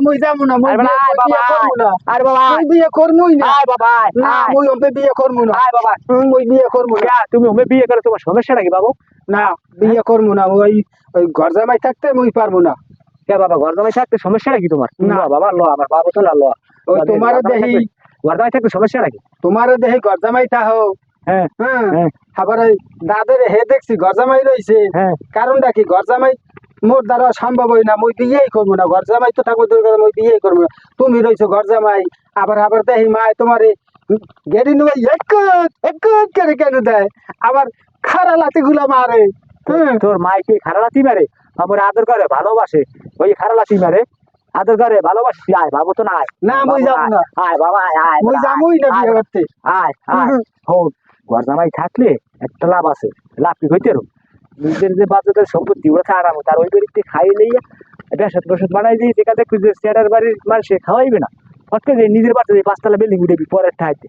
মুই যামু না মুই বিয়ে- আয় বিয়ে বাবা, করমু না আরে বাবা মুই বিয়ে করমুই না। আয় বাবা না মুই ওকে বিয়ে করমু না। আয় বাবা মুই বিয়ে করমু না। তুমি ওমে বিয়ে করে তোমার সমস্যা নাকি বাবু? না বিয়ে করমু না ওই ওই ঘর জামাই থাকতে মুই পারব না। কে বাবা ঘর জামাই থাকতে সমস্যা নাকি তোমার? না। বাবা ল আমার বাবু তো না ল। ওই তোমার দেহি। ঘর জামাই থাকতে সমস্যা নাকি? তোমার দেহি ঘর জামাই থাকো হ্যাঁ হ্যাঁ। আবার ওই দাদের হে দেখছি ঘর জামাই রয়েছে হ্যাঁ। কারণটা কি? ঘর জামাই মোর দ্বারা সম্ভব হয় না মুই বিয়েই করব না ঘর জামাই তো ঠাকুর দুর্গা মুই বিয়েই করব না। তুমি রয়েছো ঘর জামাই আবার আবার দেহি মায় তোমার গেড়ি নিয়ে এক এক করে কেন দেয়? আবার খারা লাতি গুলা মারে তোর মাইকে খারালাতি মারে? আমার আদর করে ভালোবাসে। ওই খারালাতি মারে। আদর করে ভালোবাসি আয় বাবু তো না আয় না, মুই যাব না। আয়। বাবা আয় আয় মুই না বিয়ে করতে। আয় আয়। হোক ঘর জামাই থাকলে একটা লাভ আছে। লাভ কি হইতে রো নিজের যে বাচ্চাদের সম্পত্তি, ওরা আরাম। তার ওই বাড়িতে খাইয়ে লইয়া বেসত বসত বানাই দিই দেখা দেখবি যে স্যারের বাড়ির মানুষে খাওয়াইবে না। ফটকে যে নিজের বাচ্চা যে পাঁচতলা বিল্ডিং উঠেবি পরের ঠাইতে।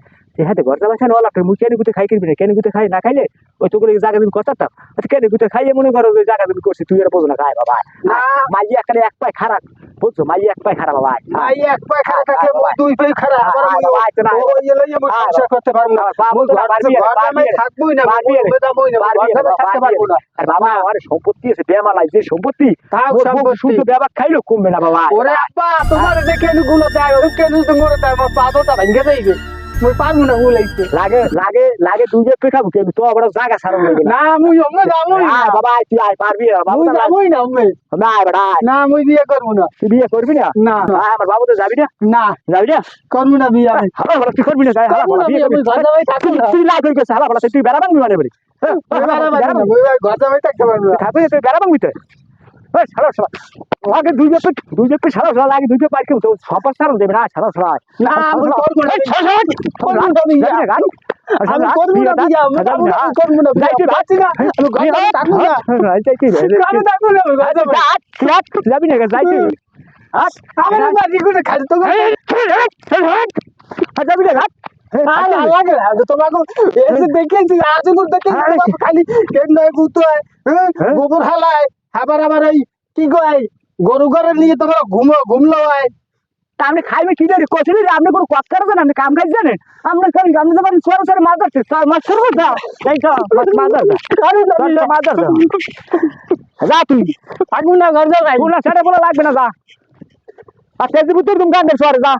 হাতে ঘর জামাই খান ওলা মুই কেন গুতে খাই কিনবি না কেন গুতে খাই না খাইলে ওই তোগুলো জায়গা দিন করতাম আচ্ছা কেন গুতে খাইয়ে মনে করো জায়গা দিন করছি তুই এর বোঝো না খাই বাবা। মাইয়া এক পায় খারাপ বুঝছ মাইয়া এক পায় খারাপ বাবা আয়। এক পায়ে খারাপ মুই দুই পায়ে খারাপ মুই না, ওই এলাইয়া মুই সংসার করতে পারব না মুই। থাকবোই মুই। বেদামই মুই থাকতে পারব আর বাবা আমার সম্পত্তি আছে বেমালাই যে সম্পত্তি। শুধু ব্যাপার খাইলো কমবে না বাবা ওরে তোমার যে কেনগুলো দেয় ওই কেন তো মরে দেয় আমার পাদটা ভেঙে যাইবে মুই পারব না গুলাইতে লাগে লাগে লাগে দুই যে পেখাবো কিন্তু তো আবার জায়গা সারা লাগবে না মুই অমনে যাবই না। বাবা তুই আয় পারবি না বাবু মুই তো না যাবই না অমনে। না আয় না মুই বিয়ে করব না। তুই বিয়ে করবি না? না। আমার বাবু তো যাবি না? না। যাবি না? করব না বিয়ে হালা বলা তুই করবি না যাই হালা করব বিয়ে বিয়ে করবি। ঘর জামাই থাকব তুই লাগ হয়ে গেছে হালা বলা তুই বেড়া ভাঙবি মানে বলি। হ্যাঁ, বলা, বেড়া তুই বেড়া না মুই ঘর জামাই থাকতে পারব না। থাকবি তুই বেড়া ভাঙবি তো? ওই সারা সারা আগে দুই জেপে দুই জেপে সারা সারা লাগে দুই জেপে পাইকে তো সবার সারা দেবে না সারা সারা না মুই করব না এই, ছাড়, ছাড়। করব না বিয়ে। যাবি না, গাড়ি? আমি করব না বিয়ে আমি না? করব না যাইতে আমি না আমি ঘর থাকব না হ্যাঁ, যাইতে। আমি থাকব না আমি যাবি না যাইতে। আমার বাড়ি করে খালি তো যাবি না লাগে না তোমাকে দেখেছি আজমুর দেখেছি খালি হয় হ্যাঁ? হ্যাঁ? গোবর হালায় আবার আবার এই কি কয় গরু ঘরে নিয়ে তোমার ঘুমো ঘুমলো হয় তা আপনি খাইবে কি জানি? কছিল রে আপনি কোনো কথা জানেন আপনি কাম কাজ জানেন? আমরা খালি আপনি তো বাড়ি সরে সরে মাছ ধরছে তার মাছ সরবো না? এই তো মাছ মাছ ধর আরে না, তোর তো মাছ ধর যা তুই। থাকব না ঘর জামাই কোন ছেড়ে বলে লাগবে না যা। আর তেজি পুত্র তুমি গান দেখছ যা।